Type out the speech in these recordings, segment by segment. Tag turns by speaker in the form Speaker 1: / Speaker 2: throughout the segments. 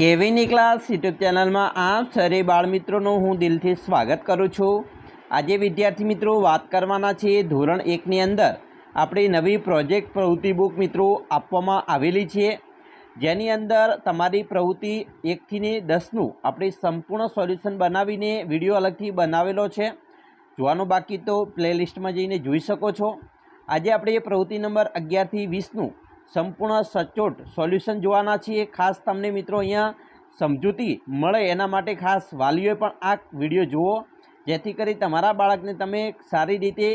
Speaker 1: કેવીની class YouTube ચેનલમાં આપ સરે બાળમિત્રોનું હું દિલથી સ્વાગત કરું છું. આજે વિદ્યાર્થી મિત્રો વાત કરવાના છે ધોરણ એકની અંદર. આપણી નવી પ્રોજેક્ટ પ્રવૃત્તિ બુક મિત્રો આપવામાં આવેલી છે. જેની અંદર તમારી પ્રવૃત્તિ એકથી દસનું આપણે સંપૂર્ણ સોલ્યુશન બનાવીને વીડિયો અલગથી બનાવેલો છે. જોવાનું બાકી તો પ્લેલિસ્ટમાં જઈને જોઈ શકો છો. આજે આપણે પ્રવૃત્તિ નંબર અગિયારથી વીસનું સંપૂર્ણ સચોટ સોલ્યુશન જોવાના છીએ. ખાસ તમને મિત્રો અહીંયા સમજૂતી મળે એના માટે ખાસ વાલીઓએ પણ આ વીડિયો જુઓ. જેથી કરી તમારા બાળકને તમે સારી રીતે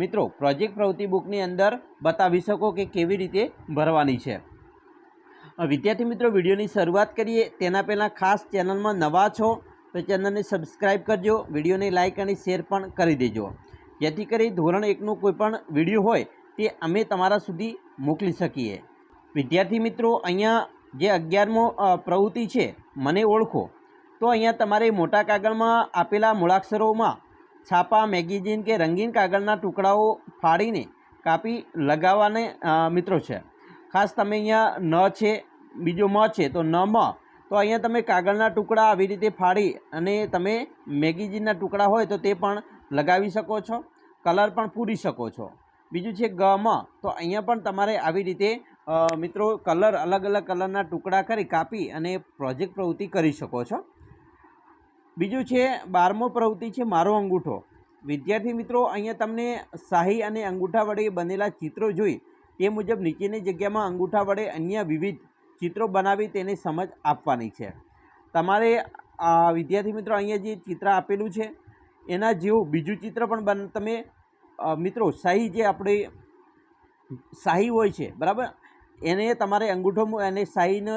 Speaker 1: મિત્રો, પ્રોજેક્ટ પ્રવૃત્તિ બુકની અંદર બતાવી શકો કે કેવી રીતે ભરવાની છે. વિદ્યાર્થી મિત્રો, વિડીયોની શરૂઆત કરીએ. તેના પહેલાં ખાસ ચેનલમાં નવા છો તો ચેનલને સબસ્ક્રાઈબ કરજો. વિડીયોને લાઇક અને શેર પણ કરી દેજો. જેથી કરી ધોરણ એકનું કોઈ પણ વીડિયો હોય તે અમે તમારા સુધી મોકલી શકીએ. વિદ્યાર્થી મિત્રો, અહીંયા જે અગિયારમો પ્રવૃત્તિ છે, મને ઓળખો. તો અહીંયા તમારે મોટા કાગળમાં આપેલા મૂળાક્ષરોમાં છાપા, મેગેઝિન કે રંગીન કાગળના ટુકડાઓ ફાડીને કાપી લગાવવાને મિત્રો છે. ખાસ તમે અહીંયા ન છે, બીજો મ છે, તો ન મ. તો અહીંયા તમે કાગળના ટુકડા આવી રીતે ફાડી અને તમે મેગેઝિનના ટુકડા હોય તો તે પણ લગાવી શકો છો, કલર પણ પૂરી શકો છો. બીજું છે ગ મ તો અહીંયા પણ તમારે આવી રીતે મિત્રો કલર અલગ અલગ કલરના ટુકડા કરી કાપી અને પ્રોજેક્ટ પ્રવૃત્તિ કરી શકો છો. બીજું છે બારમો પ્રવૃત્તિ છે મારો અંગૂઠો. વિદ્યાર્થી મિત્રો, અહીંયા તમને શાહી અને અંગૂઠા વડે બનેલા ચિત્રો જોઈ તે મુજબ નીચેની જગ્યામાં અંગૂઠા વડે અન્ય વિવિધ ચિત્રો બનાવી તેને સમજ આપવાની છે. તમારે વિદ્યાર્થી મિત્રો અહીંયા જે ચિત્ર આપેલું છે, એના જેવું બીજું ચિત્ર પણ બન, તમે મિત્રો, શાહી જે આપણે શાહી હોય છે, બરાબર? એને તમારે અંગૂઠો એને શાહીનો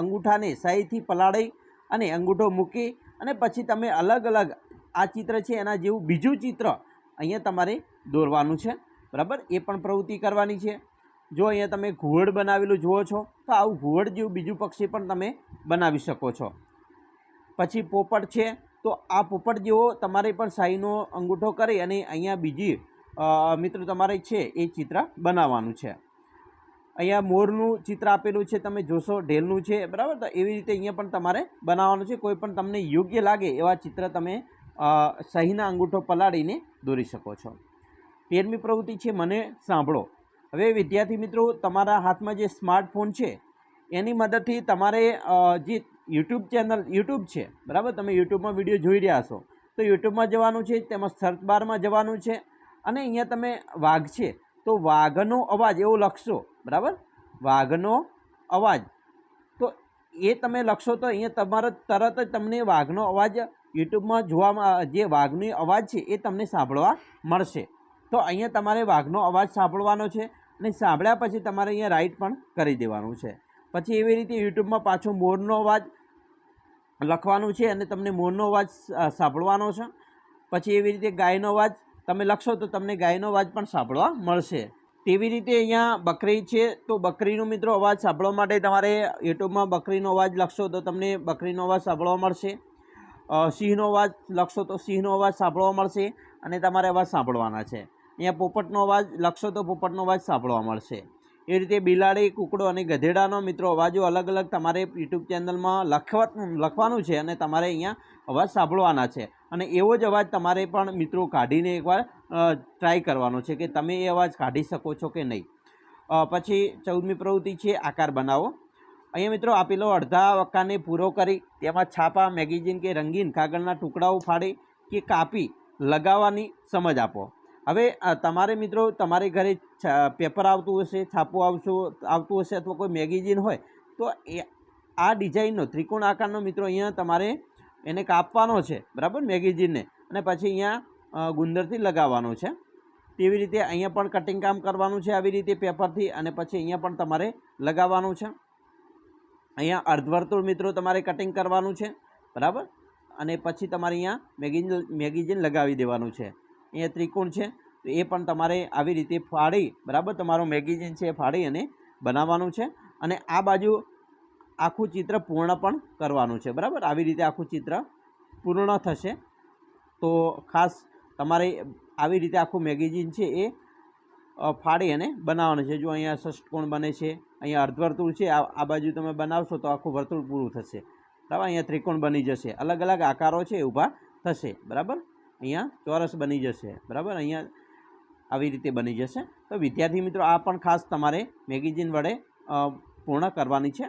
Speaker 1: અંગૂઠાને શાહીથી પલાળી અને અંગૂઠો મૂકી અને પછી તમે અલગ અલગ આ ચિત્ર છે, એના જેવું બીજું ચિત્ર અહીંયા તમારે દોરવાનું છે, બરાબર? એ પણ પ્રવૃત્તિ કરવાની છે. જો અહીંયા તમે ઘુવડ બનાવેલું જુઓ છો, તો આવું ઘુવડ જેવું બીજું પક્ષી પણ તમે બનાવી શકો છો. પછી પોપટ છે, તો આ પોપટ જેવો તમારે પણ શાહીનો અંગૂઠો કરી અને અહીંયા બીજી મિત્રો, તમારે છે એ ચિત્ર બનાવવાનું છે. અહીંયા મોરનું ચિત્ર આપેલું છે, તમે જોશો, ઢેલનું છે, બરાબર? તો એવી રીતે અહીંયા પણ તમારે બનાવવાનું છે. કોઈ પણ તમને યોગ્ય લાગે એવા ચિત્ર તમે સહીના અંગૂઠો પલાળીને દોરી શકો છો. તેરમી પ્રવૃત્તિ છે, મને સાંભળો. હવે વિદ્યાર્થી મિત્રો, તમારા હાથમાં જે સ્માર્ટફોન છે, એની મદદથી તમારે જે યુટ્યુબ ચેનલ, યુટ્યુબ છે, બરાબર? તમે યુટ્યુબમાં વીડિયો જોઈ રહ્યા છો. તો યુટ્યુબમાં જવાનું છે, તેમાં સર્ચ બારમાં જવાનું છે. અને અહીંયા તમે વાઘ છે, તો વાઘનો અવાજ એવો લખશો, બરાબર? વાઘનો અવાજ. તો એ તમે લખશો તો અહીંયા તમારે તરત જ તમને વાઘનો અવાજ યુટ્યુબમાં જોવામાં જે વાઘનો અવાજ છે એ તમને સાંભળવા મળશે. તો અહીંયા તમારે વાઘનો અવાજ સાંભળવાનો છે અને સાંભળ્યા પછી તમારે અહીંયા રાઈટ પણ કરી દેવાનું છે. પછી એવી રીતે યુટ્યુબમાં પાછો મોરનો અવાજ લખવાનું છે અને તમને મોરનો અવાજ સાંભળવાનો છે. પછી એવી રીતે ગાયનો અવાજ તમે લખશો તો તમને ગાયનો અવાજ પણ સાંભળવા મળશે. તેવી રીતે અહીંયા બકરી છે, તો બકરીનો મિત્રો અવાજ સાંભળવા માટે તમારે યુટ્યુબમાં બકરીનો અવાજ લખશો તો તમને બકરીનો અવાજ સાંભળવા મળશે. સિંહનો અવાજ લખશો તો સિંહનો અવાજ સાંભળવા મળશે અને તમારે અવાજ સાંભળવાના છે. અહીંયા પોપટનો અવાજ લખશો તો પોપટનો અવાજ સાંભળવા મળશે. એ રીતે બિલાડી, કુકડો અને ગધેડાનો મિત્રો અવાજો અલગ અલગ તમારે યુટ્યુબ ચેનલમાં લખવા, લખવાનું છે અને તમારે અહીંયા અવાજ સાંભળવાના છે. અને એવો જ અવાજ તમારે પણ મિત્રો કાઢીને એકવાર ટ્રાય કરવાનો છે કે તમે એ અવાજ કાઢી શકો છો કે નહીં. પછી ચૌદમી પ્રવૃત્તિ છે, આકાર બનાવો. અહીંયા મિત્રો આપેલો અડધા વક્કાને પૂરો કરી, તેમાં છાપા, મેગેઝિન કે રંગીન કાગળના ટુકડાઓ ફાડી કે કાપી લગાવવાની સમજ આપો. હવે તમારે મિત્રો, તમારે ઘરે પેપર આવતું હશે, છાપું આવશું, આવતું હશે અથવા કોઈ મેગેઝિન હોય, તો એ, આ ડિઝાઇનનો, ત્રિકોણ આકારનો મિત્રો અહીંયા તમારે એને કાપવાનો છે, બરાબર, મેગેઝિનને. અને પછી અહીંયા ગુંદરથી લગાવવાનો છે. તેવી રીતે અહીંયા પણ કટિંગ કામ કરવાનું છે આવી રીતે પેપરથી અને પછી અહીંયા પણ તમારે લગાવવાનું છે. અહીંયા અર્ધવર્તુળ મિત્રો તમારે કટિંગ કરવાનું છે, બરાબર? અને પછી તમારે અહીંયા મેગેઝિન મેગેઝિન લગાવી દેવાનું છે. અહીંયા ત્રિકોણ છે, તો એ પણ તમારે આવી રીતે ફાડી, બરાબર? તમારું મેગેઝિન છે એ ફાડી અને બનાવવાનું છે અને આ બાજુ આખું ચિત્ર પૂર્ણ પણ કરવાનું છે, બરાબર? આવી રીતે આખું ચિત્ર પૂર્ણ થશે. તો ખાસ તમારે આવી રીતે આખું મેગેઝિન છે એ ફાડી અને બનાવવાનું છે. જો અહીંયા ષષ્ટકોણ બને છે, અહીંયા અર્ધવર્તુળ છે, આ આ બાજુ તમે બનાવશો તો આખું વર્તુળ પૂરું થશે. બરાબર? અહીંયા ત્રિકોણ બની જશે. અલગ અલગ આકારો છે ઊભા થશે, બરાબર? અહીંયા ચોરસ બની જશે. બરાબર? અહીંયા આવી રીતે બની જશે. તો વિદ્યાર્થી મિત્રો, આ પણ ખાસ તમારે મેગેઝિન વડે પૂર્ણ કરવાની છે.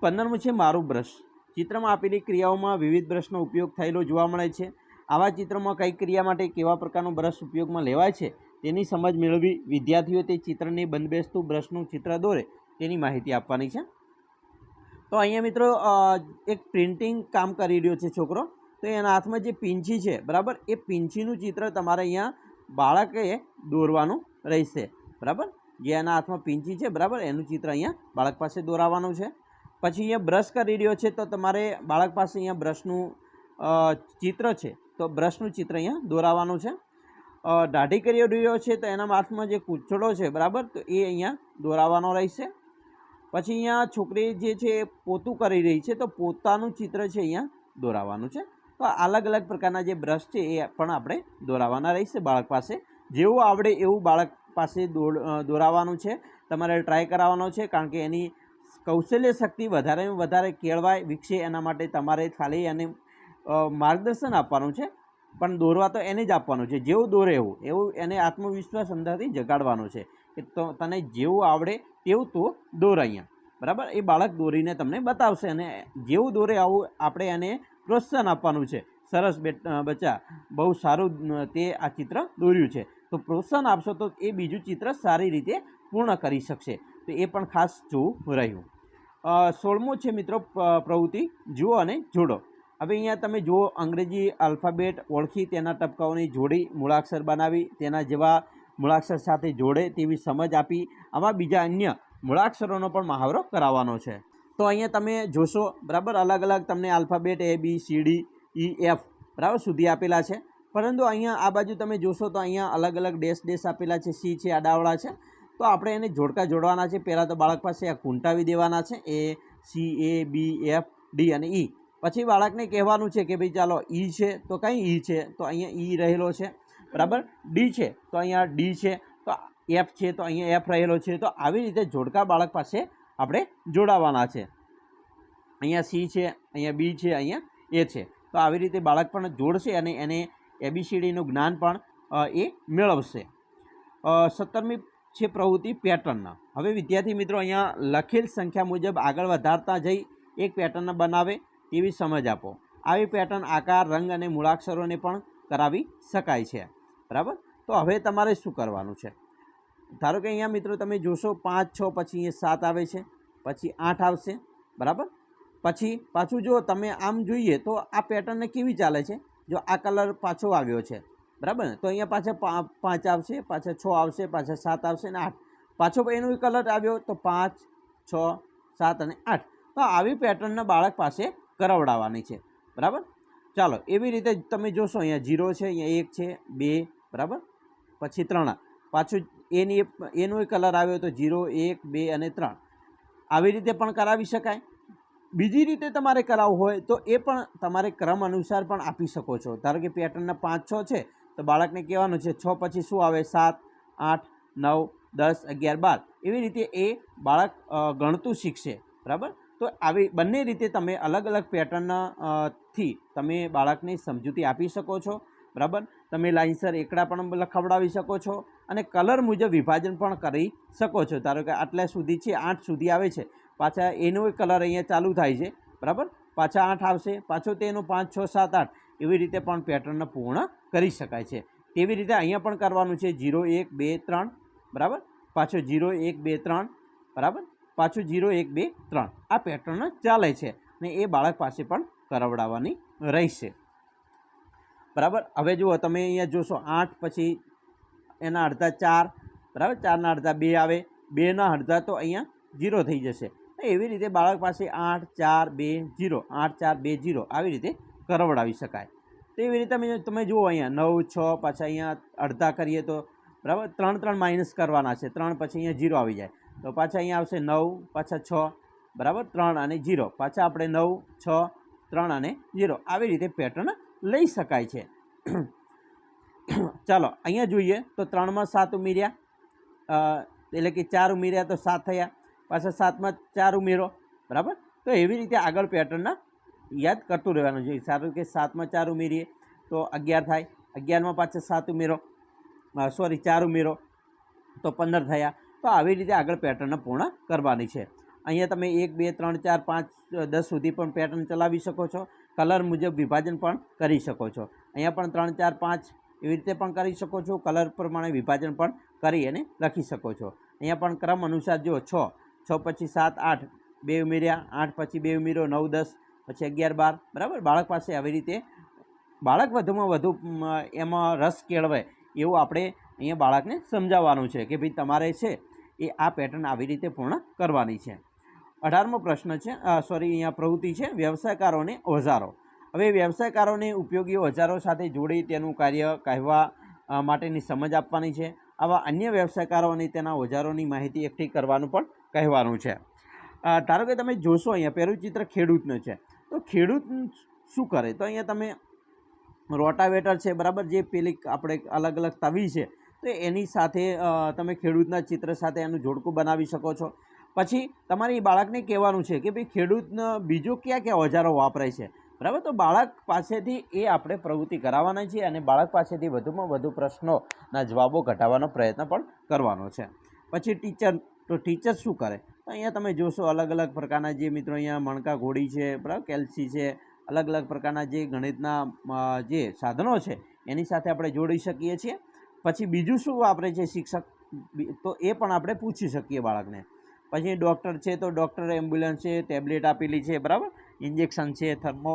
Speaker 1: પંદરમું છે મારું બ્રશ. ચિત્રમાં આપેલી ક્રિયાઓમાં વિવિધ બ્રશનો ઉપયોગ થયેલો જોવા મળે છે. આવા ચિત્રમાં કઈ ક્રિયા માટે કેવા પ્રકારનો બ્રશ ઉપયોગમાં લેવાય છે, તેની સમજ મેળવી વિદ્યાર્થીઓ તે ચિત્રને બંધબેસતું બ્રશનું ચિત્ર દોરે તેની માહિતી આપવાની છે. તો અહીંયા મિત્રો એક પ્રિન્ટિંગ કામ કરી રહ્યો છે છોકરો. તો એના હાથમાં જે પીંછી છે, બરાબર? એ પીંછીનું ચિત્ર તમારે અહીંયા બાળકે દોરવાનું રહેશે, બરાબર? જે એના હાથમાં પીંછી છે, બરાબર? એનું ચિત્ર અહીંયા બાળક પાસે દોરાવાનું છે. પછી અહીંયા બ્રશ કરી રહ્યો છે, તો તમારે બાળક પાસે અહીંયા બ્રશનું ચિત્ર છે, તો બ્રશનું ચિત્ર અહીંયા દોરાવવાનું છે. દાઢી કરી રહ્યો છે, તો એના હાથમાં જે કૂચડો છે, બરાબર? તો એ અહીંયા દોરાવાનો રહેશે. પછી અહીંયા છોકરી જે છે એ પોતું કરી રહી છે, તો પોતાનું ચિત્ર છે અહીંયા દોરાવવાનું છે. તો અલગ અલગ પ્રકારના જે બ્રશ છે એ પણ આપણે દોરાવાના રહેશે બાળક પાસે. જેવું આવડે એવું બાળક પાસે દોરાવાનું છે, તમારે ટ્રાય કરાવવાનો છે, કારણ કે એની કૌશલ્ય શક્તિ વધારે વધારે કેળવાય, વિકસે એના માટે તમારે ખાલી એને માર્ગદર્શન આપવાનું છે. પણ દોરવા તો એને જ આપવાનું છે. જેવું દોરે એવું એવું એને આત્મવિશ્વાસ અંદરથી જગાડવાનો છે કે તો તને જેવું આવડે તેવું તો દોર અહીંયા. બરાબર? એ બાળક દોરીને તમને બતાવશે અને જેવું દોરે આવું આપણે એને પ્રોત્સાહન આપવાનું છે. સરસ બચ્ચા, બહુ સારું તે આ ચિત્ર દોર્યું છે. તો પ્રોત્સાહન આપશો તો એ બીજું ચિત્ર સારી રીતે પૂર્ણ કરી શકશે. તો એ પણ ખાસ જોવું રહ્યું. સોળમું છે મિત્રો પ્રવૃત્તિ, જુઓ અને જોડો. હવે અહીંયા તમે જુઓ, અંગ્રેજી આલ્ફાબેટ ઓળખી, તેના ટપકાઓની જોડી મૂળાક્ષર બનાવી, તેના જેવા મૂળાક્ષર સાથે જોડે તેવી સમજ આપી આમાં બીજા અન્ય મૂળાક્ષરોનો પણ મહાવરો કરાવવાનો છે. તો અહીંયા તમે જોશો, બરાબર? અલગ અલગ તમને alphabet A B C D E F બરાબર, સુધી આપેલા છે. પરંતુ અહીંયા આ બાજુ તમે જોશો તો અહીંયા અલગ અલગ ડેશ ડેશ આપેલા છે સી છે આડાવડા છે. તો આપણે એને જોડકા જોડવાના છે. પહેલાં તો બાળક પાસે આ કૂંટાવી દેવાના છે. A C A B F D અને ઈ પછી બાળકને કહેવાનું છે કે ભાઈ ચાલો ઈ છે તો કંઈ ઈ છે? તો અહીંયા ઈ રહેલો છે, બરાબર? ડી છે તો અહીંયા ડી છે. તો એફ છે તો અહીંયા એફ રહેલો છે. તો આવી રીતે જોડકા બાળક પાસે આપણે જોડાવાના છે. અહીંયા સી છે, અહીંયા બી છે, અહીંયા એ છે. તો આવી રીતે બાળક પણ જોડશે અને એને એબીસીડીનું જ્ઞાન પણ એ મેળવશે. સત્તરમી છે પ્રવૃત્તિ પેટર્નના. હવે વિદ્યાર્થી મિત્રો અહીંયા લખેલ સંખ્યા મુજબ આગળ વધારતા જઈ એક પેટર્ન બનાવે તેવી સમજ આપો. આવી પેટર્ન આકાર, રંગ અને મૂળાક્ષરોને પણ કરાવી શકાય છે. બરાબર? તો હવે તમારે શું કરવાનું છે? ધારો કે અહીંયા મિત્રો તમે જોશો પાંચ, છ, પછી અહીંયા સાત આવે છે, પછી આઠ આવશે, બરાબર? પછી પાછું જો તમે આમ જોઈએ તો આ પેટર્નને કેવી ચાલે છે? જો આ કલર પાછો આવ્યો છે, બરાબર ને? તો અહીંયા પાછા પાંચ આવશે, પાછા છ આવશે, પાછા સાત આવશે અને આઠ. પાછો એનો કલર આવ્યો તો પાંચ, છ, સાત અને આઠ. તો આવી પેટર્નના બાળક પાસે કરાવડાવવાની છે, બરાબર? ચાલો, એવી રીતે તમે જોશો, અહીંયા જીરો છે, અહીંયા એક છે, બે, બરાબર? પછી ત્રણ. પાછું એની એનો કલર આવ્યો તો જીરો, એક, બે અને ત્રણ. આવી રીતે પણ કરાવી શકાય. બીજી રીતે તમારે કરાવવું હોય તો એ પણ તમારે ક્રમ અનુસાર પણ આપી શકો છો. ધારો કે પેટર્નના પાંચ, છ છે, તો બાળકને કહેવાનું છે, છ પછી શું આવે? સાત, આઠ, નવ, દસ, અગિયાર, બાર. એવી રીતે એ બાળક ગણતું શીખશે. બરાબર? તો આવી બંને રીતે તમે અલગ અલગ પેટર્નથી તમે બાળકને સમજૂતી આપી શકો છો. બરાબર? તમે લાઇનસર એકડા પણ લખાવડાવી શકો છો. અને કલર મુજબ વિભાજન પણ કરી શકો છો. ધારો કે આટલા સુધી છે, આઠ સુધી આવે છે. પાછા એનો કલર અહીંયા ચાલુ થાય છે. બરાબર? પાછા આઠ આવશે. પાછો તેનો પાંચ, છ, સાત, આઠ. એવી રીતે પણ પેટર્ન પૂર્ણ કરી શકાય છે. તેવી રીતે અહીંયા પણ કરવાનું છે. જીરો એક, બે, ત્રણ. બરાબર? પાછો જીરો એક, બે, ત્રણ. બરાબર? પાછું જીરો એક, બે, ત્રણ. આ પેટર્ન ચાલે છે ને એ બાળક પાસે પણ કરાવડાવવાની રહેશે. બરાબર? હવે જુઓ, તમે અહીંયા જોશો, આઠ પછી એના અડધા ચાર, બરાબર? ચારના અડધા બે આવે. બેના અડધા તો અહીંયા ઝીરો થઈ જશે. એવી રીતે બાળક પાસે આઠ, ચાર, બે જીરો આઠ, ચાર, બે જીરો આવી રીતે કરવડાવી શકાય. તો એવી રીતે તમે જુઓ અહીંયા નવ, છ, પાછા અહીંયા અડધા કરીએ તો, બરાબર? ત્રણ ત્રણ માઇનસ કરવાના છે. ત્રણ પછી અહીંયા ઝીરો આવી જાય. તો પાછા અહીંયા આવશે નવ, પાછા છ, બરાબર? ત્રણ અને જીરો પાછા આપણે નવ, છ, ત્રણ અને ઝીરો. આવી રીતે પેટર્ન લઈ શકાય છે. ચાલો, અહીંયા જોઈએ તો ત્રણમાં સાત ઉમેર્યા. એટલે કે ચાર ઉમેર્યા તો સાત થયા. પાછા સાતમાં ચાર ઉમેરો. બરાબર? તો એવી રીતે આગળ પેટર્નના યાદ કરતું રહેવાનું જોઈએ સારું કે સાતમાં ચાર ઉમેરીએ તો અગિયાર થાય. અગિયારમાં પાછા સાત ઉમેરો. સોરી ચાર ઉમેરો તો પંદર થયા. તો આવી રીતે આગળ પેટર્ન પૂર્ણ કરવાની છે. અહીંયા તમે એક, બે, ત્રણ, ચાર, પાંચ, દસ સુધી પણ પેટર્ન ચલાવી શકો છો. કલર મુજબ વિભાજન પણ કરી શકો છો. અહીંયા પણ ત્રણ, ચાર, પાંચ એવી રીતે પણ કરી શકો છો, કલર પ્રમાણે વિભાજન પણ કરી અને લખી શકો છો. અહીંયા પણ ક્રમ અનુસાર જો છ છ પછી સાત, આઠ, બે ઉમેર્યા, આઠ પછી બે ઉમેર્યો નવ, દસ, પછી અગિયાર, બાર, બરાબર? બાળક પાસે આવી રીતે, બાળક વધુમાં વધુ એમાં રસ કેળવે એવું આપણે અહીંયા બાળકને સમજાવવાનું છે કે ભાઈ તમારે છે એ આ પેટર્ન આવી રીતે પૂર્ણ કરવાની છે. અઢારમો પ્રશ્ન છે સોરી અહીંયા પ્રવૃત્તિ છે, વ્યવસાયકારોને ઓજારો. હવે વ્યવસાયકારોને ઉપયોગી ઓજારો સાથે જોડી તેનું કાર્ય કહેવા માટેની સમજ આપવાની છે. આવા અન્ય વ્યવસાયકારો અને તેના ઓજારોની માહિતી એકઠી કરવાનું પણ કહેવાનું છે. ધારો કે તમે જોશો અહીંયા પહેલું ચિત્ર ખેડૂતનું છે. તો ખેડૂત શું કરે? તો અહીંયા તમે રોટાવેટર છે, બરાબર, જે પેલી આપણે અલગ અલગ તવી છે, તો એની સાથે તમે ખેડૂતના ચિત્ર સાથે એનું જોડકું બનાવી શકો છો. પછી તમારે એ બાળકને કહેવાનું છે કે ભાઈ ખેડૂતનો બીજો કયા કયા ઓજારો વાપરાય છે? બરાબર? તો બાળક પાસેથી એ આપણે પ્રવૃત્તિ કરાવવાના છીએ અને બાળક પાસેથી વધુમાં વધુ પ્રશ્નોના જવાબો ઘટાડવાનો પ્રયત્ન પણ કરવાનો છે. પછી ટીચર, તો ટીચર શું કરે? તો અહીંયા તમે જોશો અલગ અલગ પ્રકારના જે મિત્રો અહીંયા મણકા ઘોડી છે, બરાબર? કેલ્સી છે, અલગ અલગ પ્રકારના જે ગણિતના જે સાધનો છે, એની સાથે આપણે જોડી શકીએ છીએ. પછી બીજું શું વાપરે છે શિક્ષક તો એ પણ આપણે પૂછી શકીએ બાળકને. પછી ડૉક્ટર છે તો ડૉક્ટર એમ્બ્યુલન્સ છે, ટેબ્લેટ આપેલી છે, બરાબર? ઇન્જેક્શન છે, થર્મો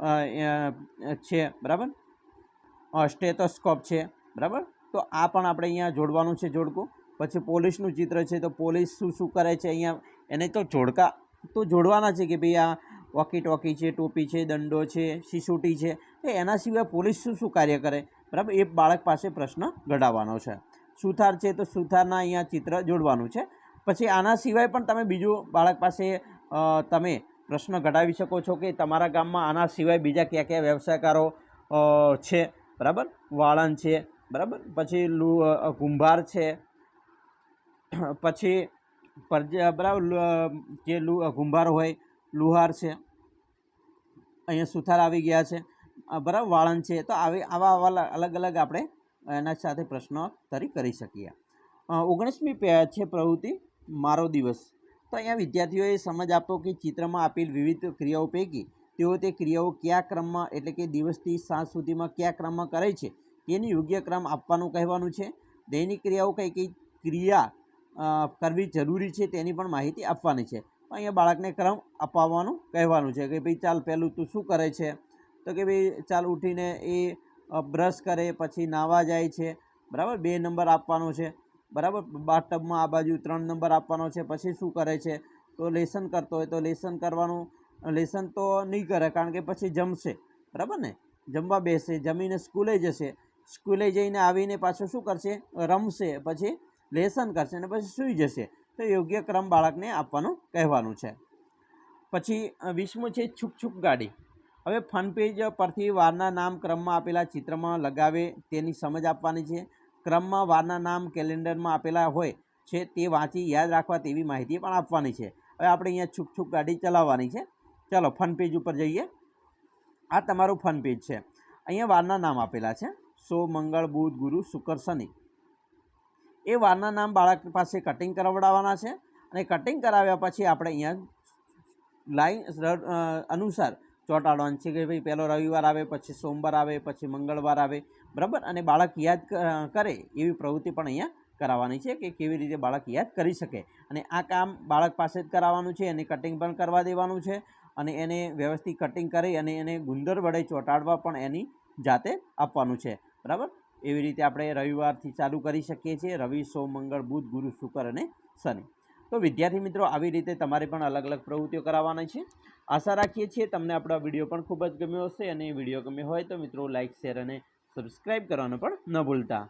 Speaker 1: છે. બરાબર? સ્ટેથોસ્કોપ છે. બરાબર? તો આ પણ આપણે અહીંયા જોડવાનું છે જોડકું. પછી પોલીસનું ચિત્ર છે, તો પોલીસ શું શું કરે છે અહીંયા? એને તો જોડકા, તો જોડવાના છે કે ભાઈ આ વોકી ટોકી છે, ટોપી છે, દંડો છે સિસુટી છે. તો એના સિવાય પોલીસ શું શું કાર્ય કરે? બરાબર? એ બાળક પાસે પ્રશ્ન ઘડાવવાનો છે. સુથાર છે, તો સુથારના અહીંયા ચિત્ર જોડવાનું છે. પછી આના સિવાય પણ તમે બીજું બાળક પાસે તમે પ્રશ્ન ઘટાવી શકો છો કે તમારા ગામમાં આના સિવાય બીજા કયા કયા વ્યવસાયકારો છે? બરાબર? વાળંદ છે. બરાબર? પછી લુ કુંભાર છે. પછી પરજ, બરાબર જે લુ કુંભાર હોય, લુહાર છે. અહીંયા સુથાર આવી ગયા છે. બરાબર? વાળંદ છે. તો આવી, આવા આવા અલગ અલગ આપણે એના સાથે પ્રશ્નોત્તરી કરી શકીએ. ઓગણીસમી પે- છે પ્રવૃત્તિ, મારો દિવસ. તો અહીંયા વિદ્યાર્થીઓએ સમજ આપો કે ચિત્રમાં આપેલ વિવિધ ક્રિયાઓ પૈકી તેઓ તે ક્રિયાઓ કયા ક્રમમાં એટલે કે દિવસથી સાંજ સુધીમાં કયા ક્રમમાં કરે છે? તેની યોગ્ય ક્રમ આપવાનું કહેવાનું છે. દૈનિક ક્રિયાઓ કઈ કઈ ક્રિયા કરવી જરૂરી છે તેની પણ માહિતી આપવાની છે. અહીંયા બાળકને ક્રમ અપાવવાનું કહેવાનું છે કે ભાઈ ચાલ પહેલું તું શું કરે છે? તો કે ભાઈ ચાલ ઉઠીને એ બ્રશ કરે, પછી નાહવા જાય છે. બરાબર? બે નંબર આપવાનો છે. બરાબર? બાથટબમાં આ બાજુ ત્રણ નંબર આપવાનો છે, પછી શું કરે છે? તો લેસન કરતો હોય તો લેસન કરવાનું, લેસન તો નહીં કરે કારણ કે પછી જમશે. બરાબર ને? જમવા બેસે, જમીને સ્કૂલે જશે. સ્કૂલે જઈને આવીને પાછો શું કરશે? રમશે, પછી લેસન કરશે અને પછી સૂઈ જશે. તો યોગ્ય ક્રમ બાળકને આપવાનું કહેવાનું છે. પછી વીસમું છે છુક છુક ગાડી. હવે ફન પેજ પરથી વારના નામ ક્રમમાં આપેલા ચિત્રમાં લગાવે તેની સમજ આપવાની છે. ક્રમમાં વારના નામ કેલેન્ડરમાં આપેલા હોય છે તે વાંચી યાદ રાખવા તેવી માહિતી પણ આપવાની છે. હવે આપણે અહીંયા છૂક છૂક ગાડી ચલાવવાની છે. ચાલો, ફન પેજ ઉપર જઈએ. આ તમારું ફન પેજ છે. અહીંયા વારના નામ આપેલા છે. સો મંગળ, બુધ, ગુરુ, શુક્ર, શનિ. એ વારના નામ બાળક પાસે કટિંગ કરાવડાવવાના છે અને કટિંગ કરાવ્યા પછી આપણે અહીંયા લાઈન અનુસાર ચોંટાડવાનું છે કે ભાઈ પહેલો રવિવાર આવે, પછી સોમવાર આવે, પછી મંગળવાર આવે. બરાબર? અને બાળક યાદ કરે એવી પ્રવૃત્તિ પણ અહીંયા કરાવવાની છે કે કેવી રીતે બાળક યાદ કરી શકે. અને આ કામ બાળક પાસે જ કરાવવાનું છે, એને કટિંગ પણ કરવા દેવાનું છે અને એને વ્યવસ્થિત કટિંગ કરી અને એને ગુંદર વડે ચોંટાડવા પણ એની જાતે આપવાનું છે. બરાબર? એવી રીતે આપણે રવિવારથી ચાલુ કરી શકીએ છીએ. રવિ, સોમ, મંગળ, બુધ, ગુરુ, શુક્ર અને શનિ. તો વિદ્યાર્થી મિત્રો, આવી રીતે તમારે પણ અલગ અલગ પ્રવૃત્તિઓ કરાવવાની છે. આશા રાખીએ છીએ તમને આપણો વીડિયો પણ ખૂબ જ ગમ્યો હશે અને વીડિયો ગમ્યો હોય તો મિત્રો લાઇક શેર અને સબસ્ક્રાઈબ કરવાનું પણ ન ભૂલતા.